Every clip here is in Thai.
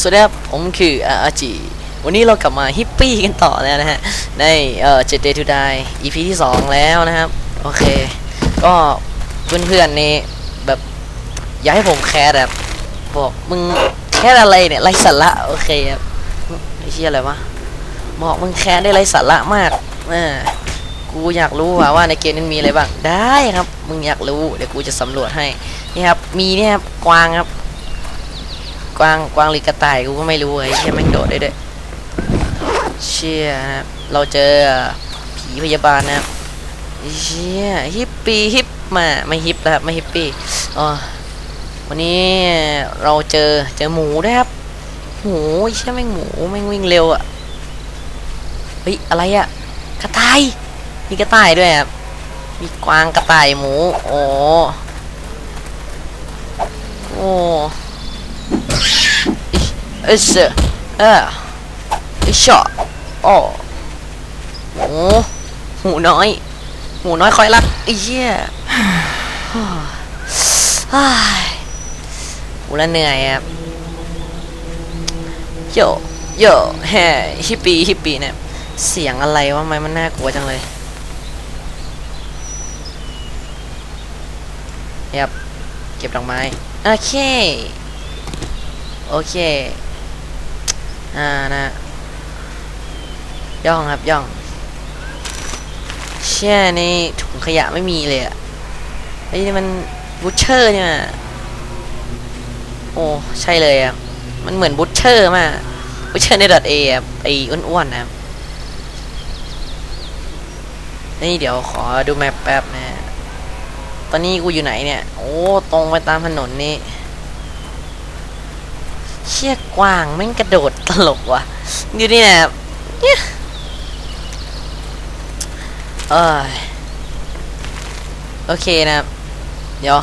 สวัสดีครับ ผมคืออาจิ วันนี้เรากลับมาฮิปปี้กันต่อแล้วนะฮะ ในเอ่อ7 day to die EP ที่ 2 แล้วนะครับ โอเค ก็เพื่อนๆนี่แบบอยากให้ผมแคสแบบบอกมึงแคสอะไรเนี่ยไรสาระโอเคครับไอ้เชี่ยอะไรวะบอกมึงแคสได้ไรสาระมากเออกูอยากรู้ว่าว่าในเกมนั้นมีอะไรบ้าง ได้ครับ มึงอยากรู้ เดี๋ยวกูจะสำรวจให้ นี่ครับ มีเนี่ยครับ กวางครับ กวางกวางหรือกระต่ายกูก็ไม่รู้ไอ้เชี่ยแม่งโดดได้ด้วยเชี่ยนะเราเจอผีพยาบาลนะครับเชี่ยฮิปปี้ฮิปมาไม่ฮิปนะครับไม่ฮิปปี้อ๋อวันนี้เราเจอเจอหมูด้วยครับหมูไอ้เชี่ยแม่งหมูแม่งวิ่งเร็วอะเฮ้ยอะไรอะกระต่ายมีกระต่ายด้วยครับมีกวางกระต่ายหมูโอ้โอ้ เออเสือเออไอชอโอ้หมูหมูน้อย หมูน้อยคอยรักไอ้เหี้ยฮ่าหูละเหนื่อยครับโยโยแฮ่ฮิปปี้ฮิปปี้เนี่ยเสียงอะไรวะทำไมมันน่ากลัวจังเลยครับเก็บดอกไม้ โอเค โอเค อ่านะย่องครับย่อง เชี่ยในถุงขยะไม่มีเลยอะไอ้นี่มันบูชเชอร์เนี่ยโอ้ใช่เลยอะมันเหมือนบูชเชอร์มากบูชเชอร์ในดอทเอไอ้อ้วนๆนะครับนี่เดี๋ยวขอดูแมปแป๊บนะ ตอนนี้กูอยู่ไหนเนี่ย โอ้ ตรงไปตามถนนนี่ เชี่ยกวางแม่งกระโดดตลกว่ะอยู่นี่นะเนี่ยเอยโอเคนะครับเดี๋ยว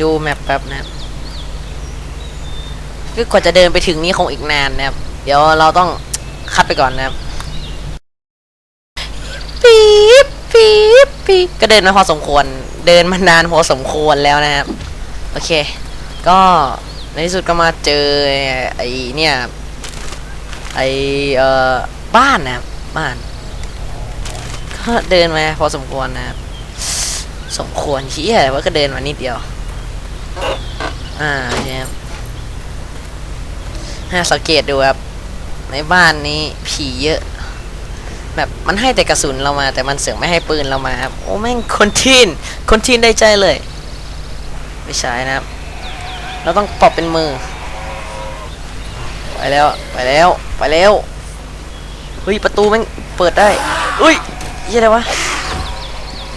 ดูแมปแป๊บนะครับคือกว่าจะเดินไปถึงนี่คงอีกนานนะครับ เดี๋ยวเราต้องคัดไปก่อนนะครับปี๊บปี๊บปี๊บก็เดินมาพอสมควร เดินมานานพอสมควรแล้วนะครับ โอเค ก็ในที่สุดก็มาเจอไอ้เนี่ยไอ้เอ่อบ้านนะบ้าน ก็เดินมาพอสมควรนะสมควรเชี้ยว่าก็เดินมานิดเดียว อ่าเนี่ยครับให้สังเกตดูครับในบ้านนี้ผีเยอะ แบบมันให้แต่กระสุนเรามา แต่มันเสือกไม่ให้ปืนเรามาครับโอ้แม่งคนทีนคนทีนได้ใจเลย ไม่ใช่นะครับ เราต้องตบเป็นมือ ไปแล้ว ไปแล้ว ไปแล้ว เฮ้ย ประตูม่งเปิดได้อุ้ยยี่อะไรวะ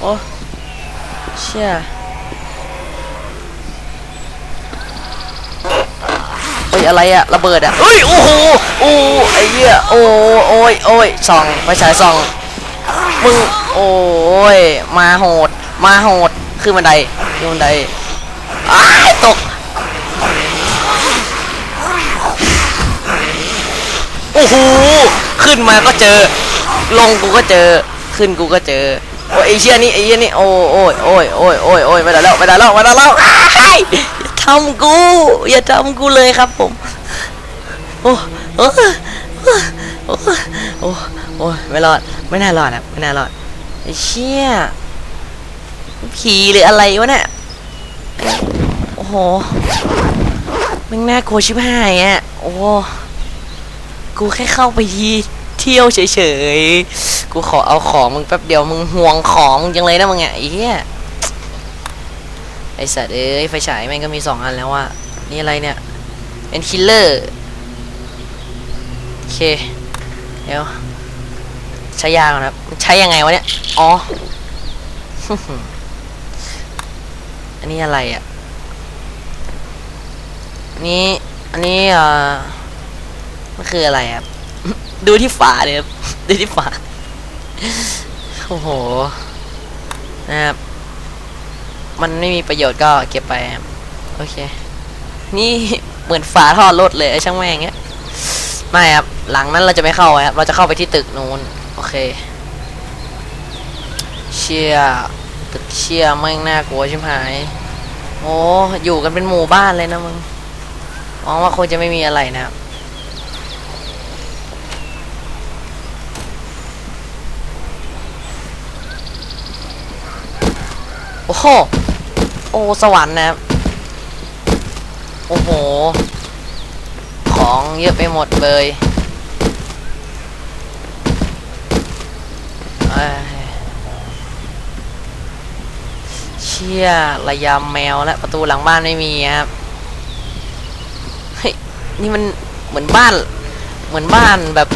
โอ้ เชี่ยเฮ้ย อะไรอะระเบิดอะเฮ้ย โอ้โห โอ้ไอ้เหี้ย โอ้โอ้ยโอ้ยส่องไฟฉายส่อง มึง โอ้ย มาโหด มาโหด ขึ้นบันไดขึ้นบันไดอ้าตก โอ้โหขึ้นมาก็เจอ ลงกูก็เจอ ขึ้นกูก็เจอโอ้ยไอเชี่ยนี่ไอเชี่ยนี่โอ้โอ้ยโอ้ยโอ้ยโอ้ยโอ้ยไม่ได้แล้วไม่ได้แล้วไม่ได้แล้วอ้ายอย่าทำกูอย่าทำกูเลยครับผมโอ้โอ้โอ้โอ้โอ้โอ้ยไม่รอดไม่น่ารอดครับไม่น่ารอดไอเชี่ยผีหรืออะไรวะเนี่ยโอ้โห มันน่ากลัวชิบหายอะ โอ้ กูแค่เข้าไปทีเที่ยวเฉยๆ กูขอเอาของมึงแป๊บเดียวมึงห่วงของมึงจังเลยนะมึงอะไอ้เหี้ย ไอสัตว์เอ้ยไฟฉายแม่งก็มีสองอันแล้วว่ะ นี่อะไรเนี่ย เป็นคิลเลอร์ โอเค เดี๋ยว ใช้ยาก่อนครับ ใช้ยังไงวะเนี่ย อ๋อ อันนี้อะไรอะ นี้อันนี้เอ่อมันคืออะไรครับ ดูที่ฝาเลยครับดูที่ฝาโอ้โหนะครับมันไม่มีประโยชน์ก็เก็บไปโอเค นี่เหมือนฝาท่อรถเลยไอ้ช่างแม่งเงี้ยไม่ครับหลังนั้นเราจะไม่เข้าครับเราจะเข้าไปที่ตึกนู้นโอเค เชียตึกเชียแม่งน่ากลัวชิบหายโอ้อยู่กันเป็นหมู่บ้านเลยนะมึง หวังว่าคงจะไม่มีอะไรนะครับโอ้โหโอ้สวรรค์นะครับโอ้โห ของเยอะไปหมดเลยเอ้เชี่ยระยำแมวและประตูหลังบ้านไม่มีครับ นี่มันเหมือนบ้าน เหมือนบ้านแบบ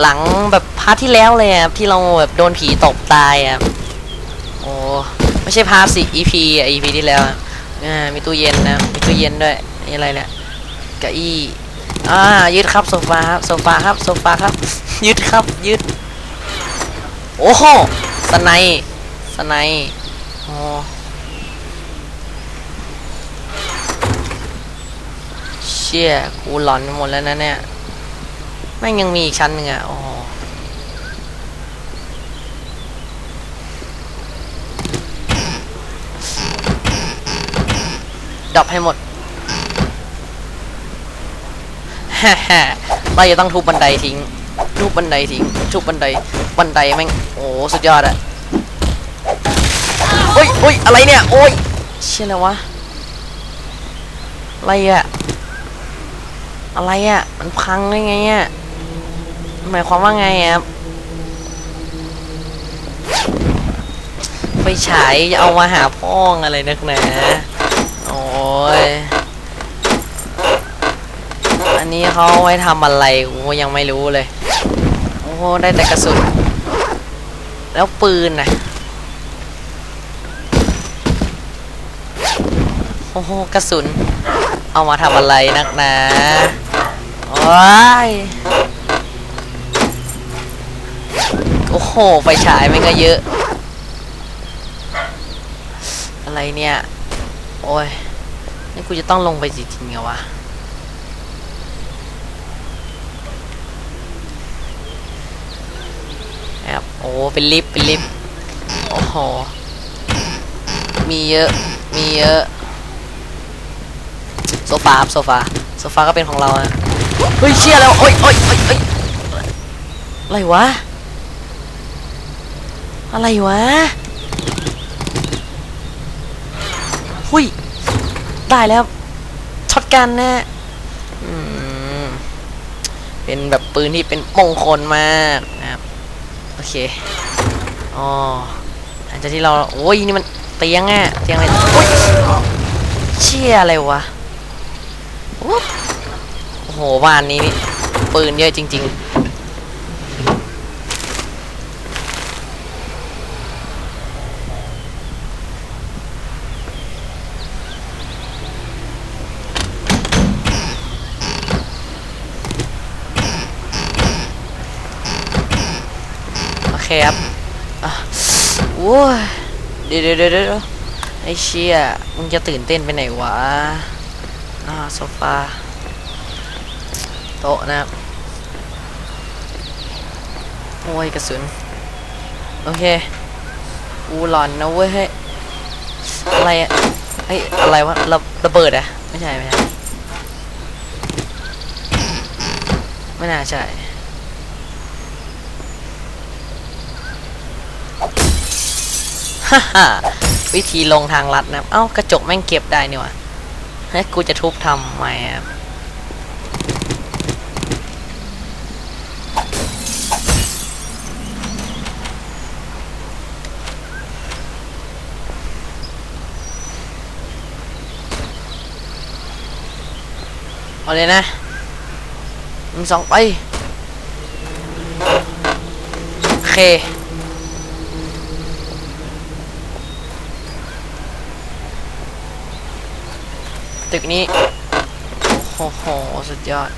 หลังแบบพาร์ทที่แล้วเลยครับที่เราแบบโดนผีตบตายครับโอ้ไม่ใช่พาร์ทสิ EP อะ EP ที่แล้วอ่ามีตู้เย็นนะมีตู้เย็นด้วยนี่อะไรเนี่ยก้าอี้อ่ายึดครับโซฟาครับโซฟาครับโซฟาครับ ยึดครับยึด โอ้โหสไนสไนโอ้ ชี่ยกูหลอนหมดแล้วนะเนี่ยแม่งยังมีอีกชั้นหนึ่งอะโอ้โหดับให้หมดฮ่าฮ่าเราจะต้องทุบบันไดทิ้ง ทุบบันไดทิ้ง ทุบบันได บันไดแม่ง โอ้สุดยอดอะโอ้ยโอ้ยอะไรเนี่ย โอ้ยเชี่ยอะวะ อะไรอะ อะไรอะมันพังได้ไงอะหมายความว่าไงอะครับไฟฉายเอามาหาพ่องอะไรนักหนาโอ้ยอันนี้เขาไว้ทำอะไรกูยังไม่รู้เลย โอ้ได้แต่กระสุน แล้วปืนนะโอ้โหกระสุน เอามาทำอะไรนักหนา โอ้ยโอ้โห ไฟฉายมันก็เยอะ อะไรเนี่ย โอ้ย นี่กูจะต้องลงไปจริงๆเหรอวะครับโอ้ เป็นลิฟต์เป็นลิฟต์โอ้โห มีเยอะ มีเยอะ โซฟาครับโซฟา โซฟาก็เป็นของเราอะ เฮ้ยเชี่ยแล้วโอ้ยโอ้ยโอ้ยโอ้ยอะไรวะ อะไรวะหุยได้แล้วช็อตกันนะเป็นแบบปืนที่เป็นมงคลมากนะครับ โอเคอ๋อหลังจากที่เรา โอ้ยนี่มันเตียงอะเตียงอะไรโอ้ยเชี่ยอะไรวะ โหบ้านนี้ปืนเยอะจริงๆโอเคครับอะโอ้ยเดี๋ยวเดี๋ยวเดี๋ยวเดี๋ยวไอ้เชี่ยมึงจะตื่นเต้นไปไหนวะอ่าโซฟา โต๊ะนะครับ โอ้ยกระสุน โอเคกูหลอนนะเว้ยอะไรอะเฮ้ยอะไรวะระระเบิดอะไม่ใช่ไม่ใช่ไม่น่าใช่ฮ่าฮ่าวิธีลงทางลัดนะครับเอ้ากระจกแม่งเก็บได้นี่วะเฮ้ยกูจะทุบทำไมครั เอาเลยนะหนึ่งสองไปโอเคตึกนี้โอ้โหสุดยอด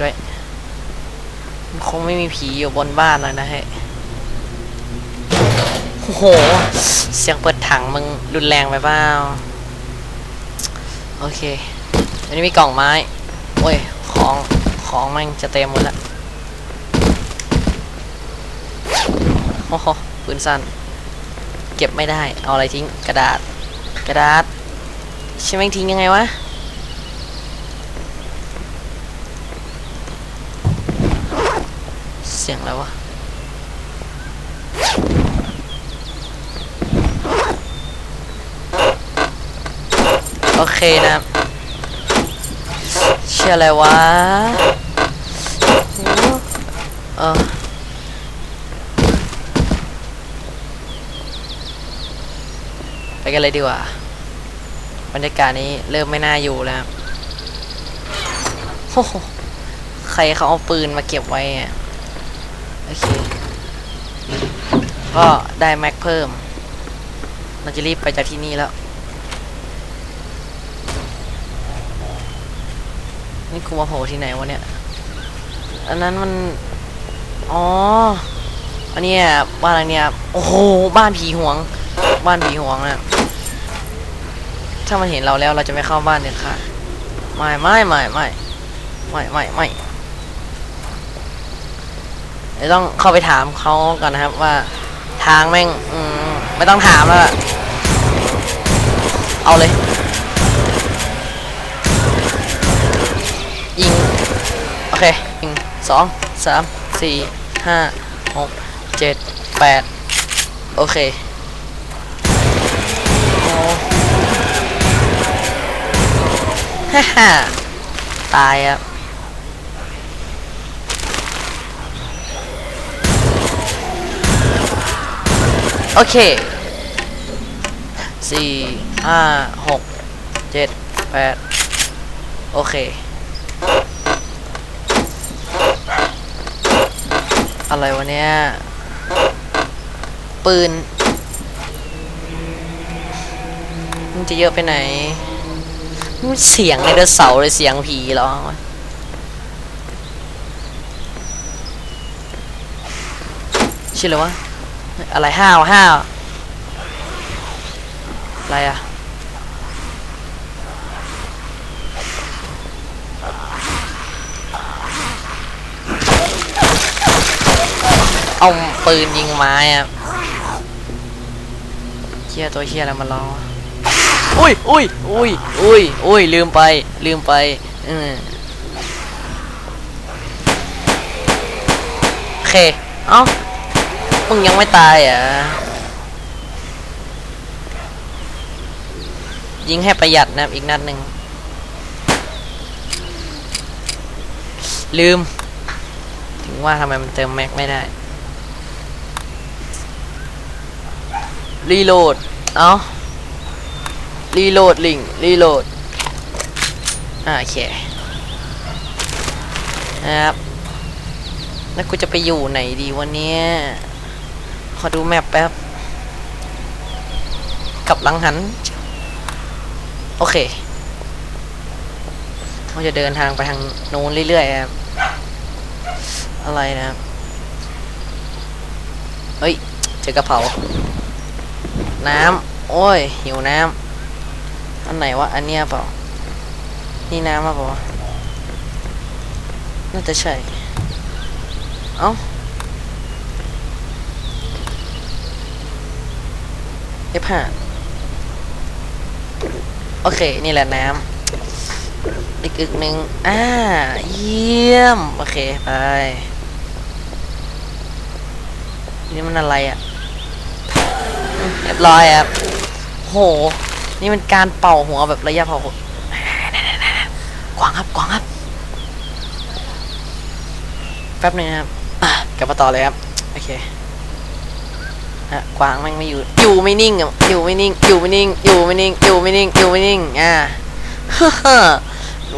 ด้วย คงไม่มีผีอยู่บนบ้านแล้วนะฮ้ยโอ้โห เสียงเปิดถังมึงรุนแรงไปเปล่าโอเค อันนี้มีกล่องไม้ โอ้ย ของ ของมันจะเต็มหมดล้วโอ้โหปืนสั้น เก็บไม่ได้ เอาอะไรทิ้ง กระดาษ กระดาษใช่ไหมงทิ้งยังไงวะ เสียงอะไรวะโอเคนะเชื่ออะไรวะเออไปกันเลยดีกว่า บรรยากาศนี้เริ่มไม่น่าอยู่แล้วโอ้โหใครเขาเอาปืนมาเก็บไว้อะ โอเค ก็ได้แม็กเพิ่ม เราจะรีบไปจากที่นี่แล้ว นี่กูมาโผล่ที่ไหนวะเนี่ย อันนั้นมัน อ๋อ อันนี้บ้านอันเนี้ยโอ้โห บ้านผีหวง บ้านผีหวงนะถ้ามันเห็นเราแล้วเราจะไม่เข้าบ้านเด็ดขาดไม่ไม่ไม่ไม่ไม่ไม่ไม่ เดี๋ยวต้องเข้าไปถามเขาก่อนนะครับว่าทางแม่งมไม่ต้องถามแล้วล่ะเอาเลยยิงโอเคหนึ่งสองสามสี่ห้าหกเจ็ดแปดโอเคฮ่าฮ่าตายครับ โอเคสี่ห้าหกเจ็ดแปดโอเค อะไรวะเนี่ย ปืนมันจะเยอะไปไหนมันเสียงในเดอเสาร์เลยเสียงผีหรอชื่ออะไรวะ อะไรห้าวห้าวอะไรอะเอาปืนยิงไม้อะเชี่ยตัวเชี่ยอะไรมาล้ออุ้ยอุ้ยอุ้ยอุ้ยอุ้ยลืมไป ลืมไปเออโอเค เอ้า มึงยังไม่ตายอะ ยิงให้ประหยัดนะครับอีกนัดหนึ่ง ลืม ถึงว่าทำไมมันเติมแม็กไม่ได้ รีโหลด เอารีโหลดลิง รีโหลด อ่าโอเคนะครับแล้วกูจะไปอยู่ไหนดีวันนี้ ขอดูแมปแป๊บกับหลังหัน โอเคเราจะเดินทางไปทางโน้นเรื่อยๆครับอะไรนะครับเฮ้ยเจอกระเป๋าน้ำโอ้ย หิวน้ำอันไหนวะอันเนี้ยเปล่า นี่น้ำมาเปล่าน่าจะใช่ เอ้า เอฟห้าโอเค นี่แหละน้ำอีกอึกหนึ่งอ่า เยี่ยม โอเค ไป นี่มันอะไรอะ่ะอืมเรียบร้อยครับโห นี่มันการเป่าหัวแบบระยะเผากวางครับกวางครับ แป๊บหนึงครับ กลับมาต่อเลยครับ โอเค ฮะกวางแม่งไม่อยู่อยู่ไม่นิ่งอะอยู่ไม่นิ่งอยู่ไม่นิ่งอยู่ไม่นิ่งอยู่ไม่นิ่งอยู่ไม่นิ่งอ่าฮ่าฮ่า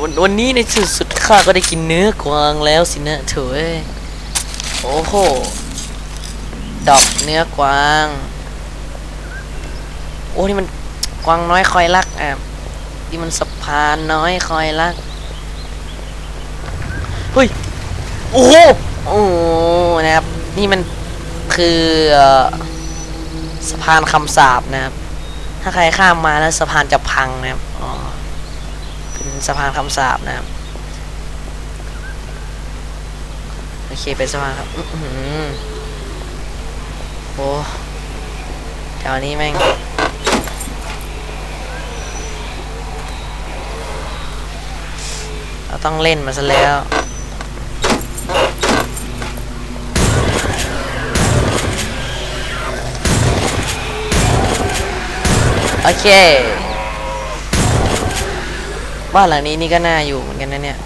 วันวันนี้ในที่สุดข้าก็ได้กินเนื้อกวางแล้วสินะเถอยโอ้โหดอกเนื้อกวาง โอ้นี่มันกวางน้อยคอยรักอะนี่มันสะพานน้อยคอยรักเฮ้ยโอ้โหโอ้นะครับนี่มันคือเอ่อ สะพานคำสาบนะครับ ถ้าใครข้ามมาแล้วสะพานจะพังนะครับอ๋อเป็นสะพานคำสาบนะครับโอเคเป็นสะพานครับอื้อหืออ้แถวนี้แม่งเราต้องเล่นมันซะแล้ว เค บ้านหลังนี้นี่ก็น่าอยู่เหมือนกันนะเนี่ย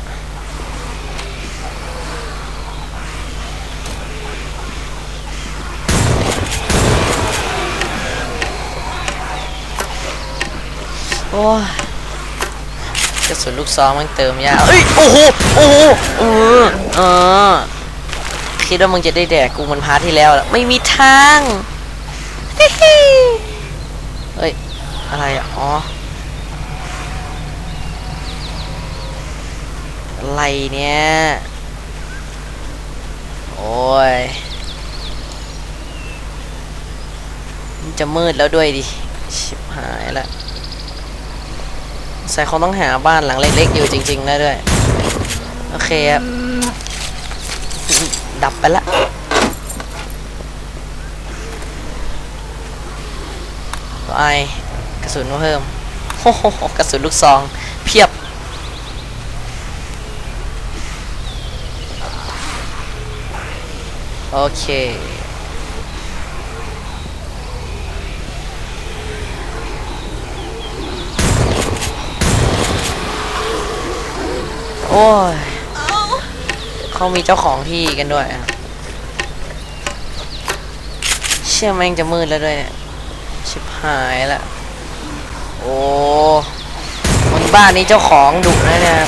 โอ้ยกระสุนลูกซองมันเติมยาเอ้ย โอ้โห โอ้โหเออเออคิดว่ามึงจะได้แดกกูมันพาร์ทที่แล้วแล้วไม่มีทาง เฮ้ย อะไรอ๋ออะไรเนี่ย โอ้ยมันจะมืดแล้วด้วยดิ ชิบหายละใส่คงต้องหาบ้านหลังเล็กๆอยู่จริงๆแล้วด้วย โอเคครับ ดับไปละไอ กระสุนเพิ่มโอ้โหกระสุนลูกซอง เพียบ โอเคโอ้ยเขามีเจ้าของที่กันด้วยอะเชื่อแม่งจะมืดแล้วด้วยเนี่ย ชิบหายละ โอ้บนบ้านนี้เจ้าของดุนะเนี่ย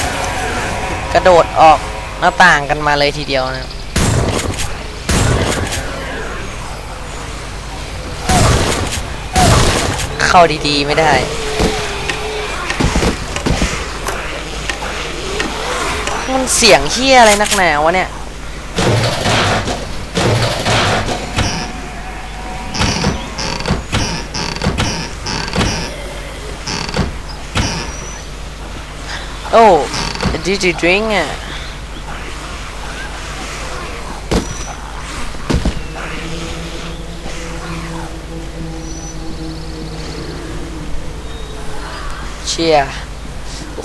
กระโดดออกหน้าต่างกันมาเลยทีเดียวนะเข้าดีๆไม่ได้มันเสียงเฮี้ยอะไรนักหนาวะเนี่ย โอ้ did you drink อะเชียร์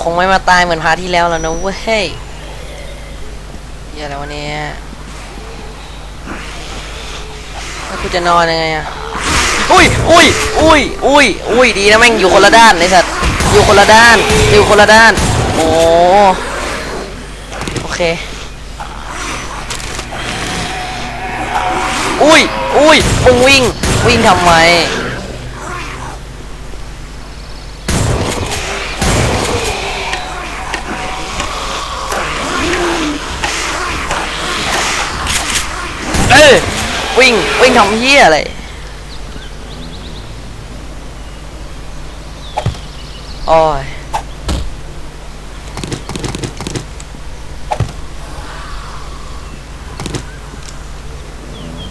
คงไม่มาตายเหมือนพาที่แล้วแล้วนะเว้ยเฮียอะไรวะเนี่ยแล้วกูจะนอนยังไงอะอุ้ยอุ้ยอุ้ยอุ้ยอุ้ยดีนะแม่งอยู่คนละด้านไอ้สัตว์อยู่คนละด้าน อยู่คนละด้าน อ้โอเค อุ้ยอุ้ยมึงวิ่ง วิ่งทำไม เอ้ยวิ่ง วิ่งทำเหี้ยอะไรโอ้ย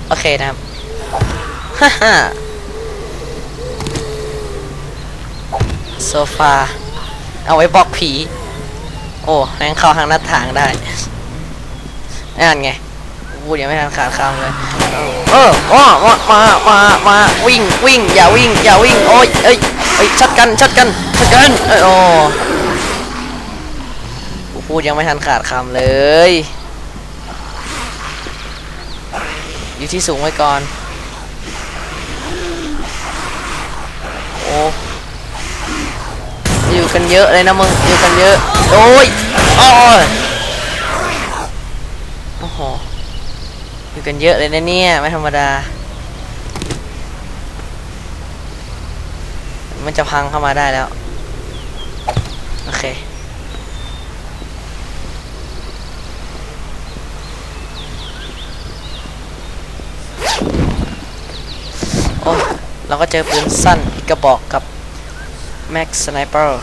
โอ เคนะครับฮ่าฮ่าโซฟา เอาไว้บอกผี โอ้แม่งเข้าทางหน้าต่างได้นั่นไงพูดยังไม่ทันขาดคำเลย เออมามามา มา มา วิ่ง วิ่ง อย่าวิ่ง อย่าวิ่ง โอ้ยเอ้ยเอ้ยชัดกัน ชัดกัน ชัดกัน เอ้ยโอ้กูพูดยังไม่ทันขาดคำเลย อยู่ที่สูงไว้ก่อน โอ้อยู่กันเยอะเลยนะมึง อยู่กันเยอะ โอ้ยโอ้ยโอ้โหอยู่กันเยอะเลยนะเนี่ย ไม่ธรรมดา มันจะพังเข้ามาได้แล้ว โอเค โอ้เราก็เจอปืนสั้นอีกกระบอกกับแม็กสไนเปอร์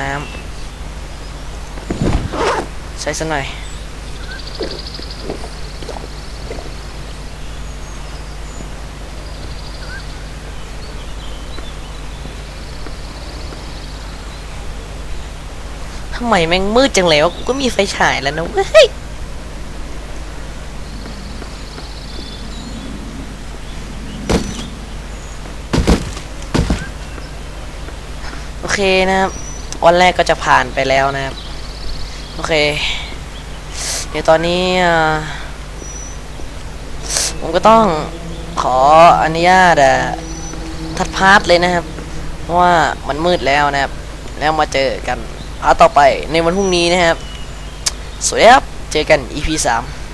น้ำใช้สักหน่อยทำไมแม่งมืดจังเลยวะกูก็มีไฟฉายแล้วนะเว้ย เคนะครับวันแรกก็จะผ่านไปแล้วนะครับ โอเค เดี๋ยวตอนนี้ผมก็ต้องขออนุญาตอ่ทัดพาร์ทเลยนะครับ เพราะว่ามันมืดแล้วนะครับ แล้วมาเจอกันพาร์ทต่อไปในวันพรุ่งนี้นะครับ สวัสดีครับ เจอกัน EP 3